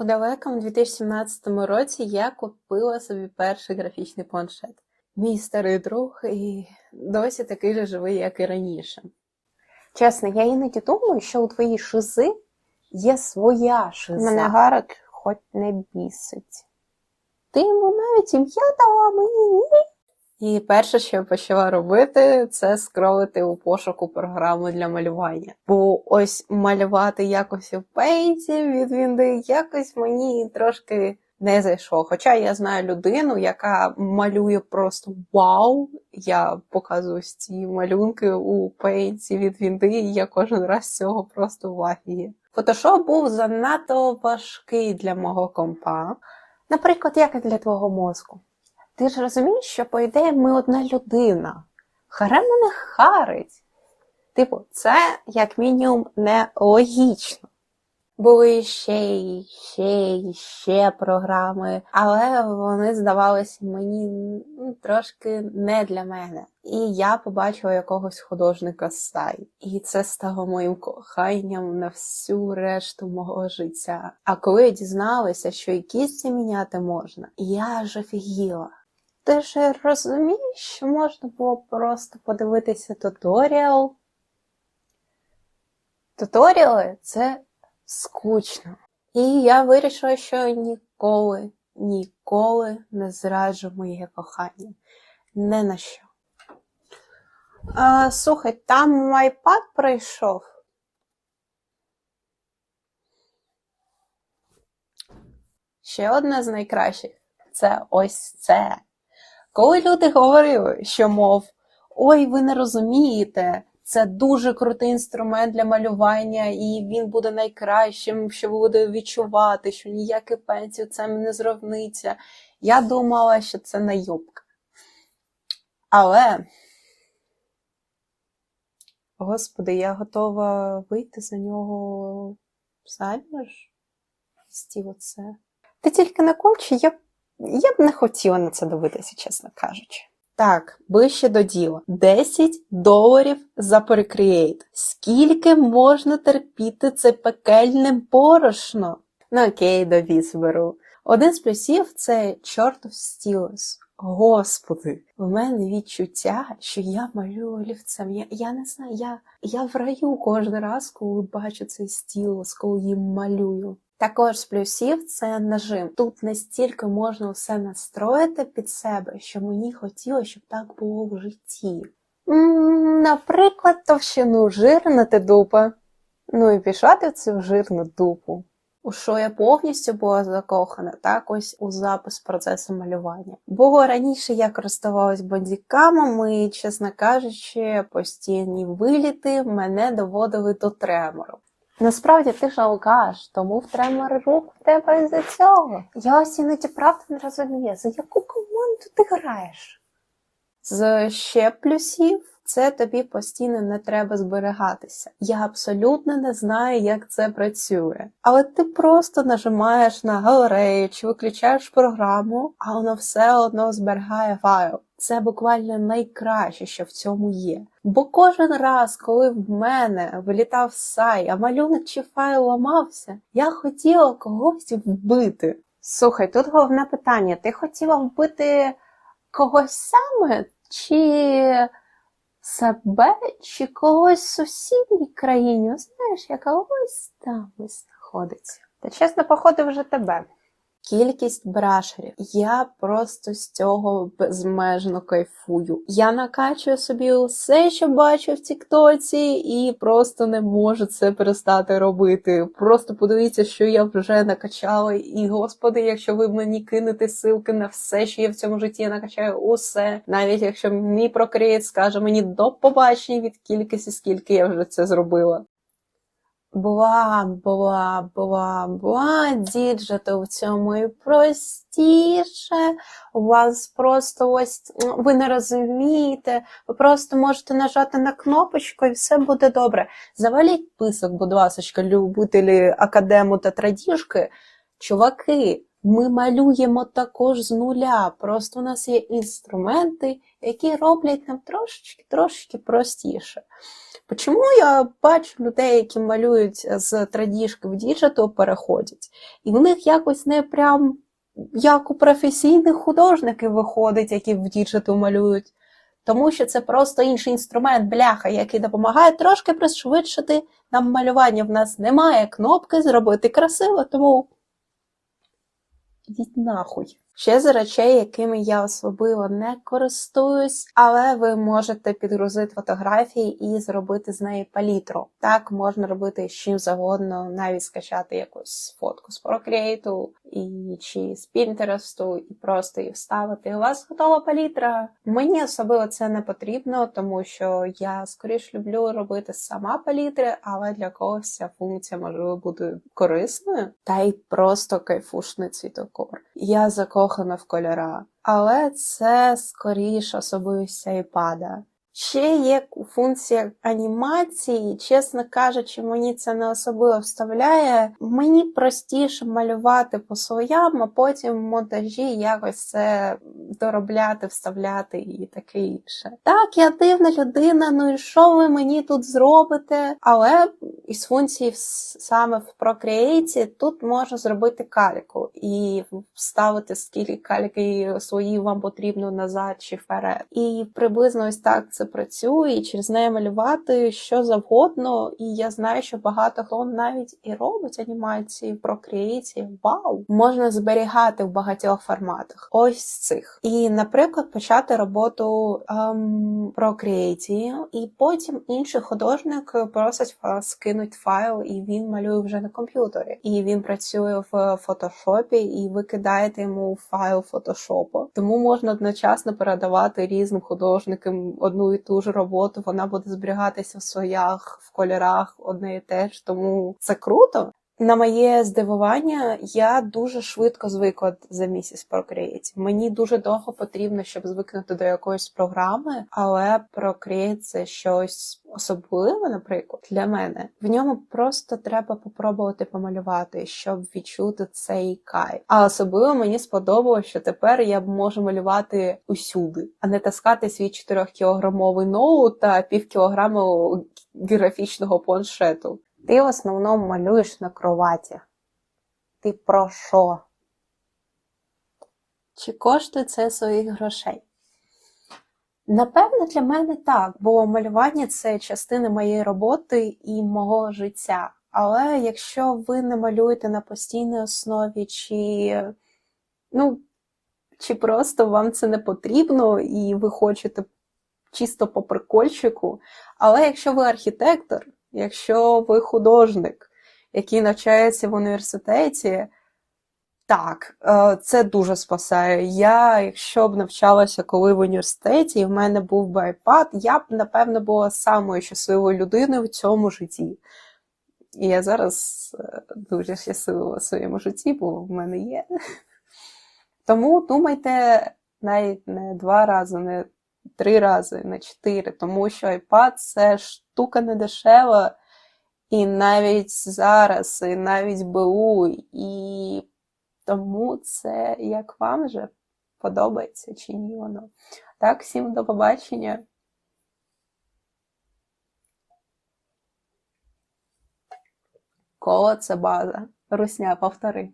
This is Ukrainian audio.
У далекому 2017 році я купила собі перший графічний планшет. Мій старий друг і досі такий же живий, як і раніше. Чесно, я іноді думаю, що у твоїй шизи є своя шиза. Мене Гарик хоч не бісить. Ти йому навіть ім'я дала мені ні. І перше, що я почала робити, це скролити у пошуку програми для малювання. Бо ось малювати якось у пейті від Вінди якось мені трошки не зайшло. Хоча я знаю людину, яка малює просто вау. Я показую ці малюнки у пейті від Вінди, і я кожен раз цього просто в афігі. Фотошоп був занадто важкий для мого компа. Наприклад, як і для твого мозку. Ти ж розумієш, що, по ідеї, ми одна людина. Харе мене харить. Типу, це як мінімум нелогічно. Були ще й ще й ще програми, але вони здавалися мені ну, трошки не для мене. І я побачила якогось художника з Сай. І це стало моїм коханням на всю решту мого життя. А коли я дізналася, що і кісті міняти можна, я ж офігіла. Ти ж розумієш, що можна було просто подивитися туторіал. Туторіали це скучно. І я вирішила, що ніколи, ніколи не зраджу моє кохання. Не на що. А, слухай, там iPad прийшов. Ще одне з найкращих це ось це. Коли люди говорили, що, мов, ой, ви не розумієте, це дуже крутий інструмент для малювання, і він буде найкращим, що ви будете відчувати, що ніякий пенсію це не зрівниться. Я думала, що це найобка. Але, господи, я готова вийти за нього заміж. Стіло це. Ти тільки не кончи, я б, я б не хотіла на це дивитися, чесно кажучи. Так, ближче до діла. 10 доларів за Procreate. Скільки можна терпіти це пекельне борошно? Ну окей, довіз беру. Один з плюсів це чортов стілус. Господи, в мене відчуття, що я малюю олівцем. Я, я не знаю, я, я в раю кожен раз, коли бачу цей стілус, коли їм малюю. Також з плюсів це нажим. Тут настільки можна все настроїти під себе, що мені хотілося, щоб так було в житті. Наприклад, товщину жирнити дупа. Ну і пішла ти в цю жирну дупу. У що я повністю була закохана, так ось у запис процесу малювання. Бо раніше я користувалась бандікамами і, чесно кажучи, постійні виліти мене доводили до тремору. Насправді ти ж алкаш, тому в тремор рук в тебе із-за цього. Я ось іноді правда не розумію, за яку команду ти граєш? З ще плюсів це тобі постійно не треба зберігатися. Я абсолютно не знаю, як це працює. Але ти просто нажимаєш на галерею чи виключаєш програму, а воно все одно зберігає файл. Це буквально найкраще, що в цьому є. Бо кожен раз, коли в мене вилітав сай, а малюнок чи файл ламався, я хотіла когось вбити. Слухай, тут головне питання: ти хотіла вбити когось саме, чи себе, чи когось в сусідній країні? Знаєш, яка ось там ось знаходиться. Та чесно, походу, вже тебе. Кількість брашерів. Я просто з цього безмежно кайфую. Я накачую собі усе, що бачу в Тіктоці, і просто не можу це перестати робити. Просто подивіться, що я вже накачала. І господи, якщо ви мені кинете ссылки на все, що є в цьому житті, я накачаю усе. Навіть якщо мій прокреєт скаже мені до побачення від кількості, скільки я вже це зробила. Бла, бла, бла, бла, діджити в цьому і простіше. У вас просто ось ну, ви не розумієте, ви просто можете нажати на кнопочку і все буде добре. Заваліть писок, будь ласка, любителі академу та традіжки. Чуваки, Ми малюємо також з нуля. Просто у нас є інструменти, які роблять нам трошечки трошечки простіше. Чому я бачу людей, які малюють з традіжки в діджитал, переходять, і в них якось не прям як у професійних художників виходить, які в діджитал малюють. Тому що це просто інший інструмент, бляха, який допомагає трошки пришвидшити нам малювання. В нас немає кнопки зробити красиво, тому ідіть нахуй. Ще з речей, якими я особливо не користуюсь, але ви можете підгрузити фотографії і зробити з неї палітру. Так можна робити з чим завгодно, навіть скачати якусь фотку з Procreate і чи з Pinterest, і просто її вставити. У вас готова палітра. Мені особливо це не потрібно, тому що я скоріш люблю робити сама палітри, але для когось ця функція можливо буде корисною, та й просто кайфушний цвітокор. Я закохана в кольора, але це скоріш особливість айпада. Ще є функція анімації, чесно кажучи, мені це не особливо вставляє. Мені простіше малювати по своям, а потім в монтажі якось це доробляти, вставляти і таке інше. Так, я дивна людина, ну і що ви мені тут зробите? Але із функції саме в Procreate тут можна зробити кальку і вставити скільки кальки свої вам потрібно назад чи вперед. І приблизно ось так це працює, і через неї малювати що завгодно. І я знаю, що багато хто навіть і робить анімації в Procreate. Вау! Можна зберігати в багатьох форматах. Ось цих. І, наприклад, почати роботу ем, Procreate, і потім інший художник просить вас скинуть файл, і він малює вже на комп'ютері. І він працює в фотошопі, і ви кидаєте йому файл фотошопу. Тому можна одночасно передавати різним художникам одну і ту ж роботу. Вона буде зберігатися в своях, в кольорах одне і те ж. Тому це круто. На моє здивування, я дуже швидко звикла за місяць Procreate. Мені дуже довго потрібно, щоб звикнути до якоїсь програми, але Procreate – це щось особливе, наприклад, для мене. В ньому просто треба попробувати помалювати, щоб відчути цей кайф. А особливо мені сподобалось, що тепер я можу малювати усюди, а не таскати свій 4-кілограмовий ноут та пів кілограму графічного планшету. Ти в основному малюєш на кроваті. Ти про що? Чи коштує це своїх грошей? Напевно, для мене так, бо малювання це частина моєї роботи і мого життя. Але якщо ви не малюєте на постійній основі, чи ну, чи просто вам це не потрібно, і ви хочете чисто по прикольчику, але якщо ви архітектор, Якщо ви художник, який навчається в університеті, так, е, це дуже спасає. Я, якщо б навчалася коли в університеті, і в мене був би iPad, я б, напевно, була самою щасливою людиною в цьому житті. І я зараз е, дуже щаслива в своєму житті, бо в мене є. Тому думайте навіть не два рази, не три рази, не чотири, тому що iPad це штука не дешева, і навіть зараз, і навіть БУ, і тому це як вам же подобається чи ні воно. Так, всім до побачення. Коло це база. Русня, повтори.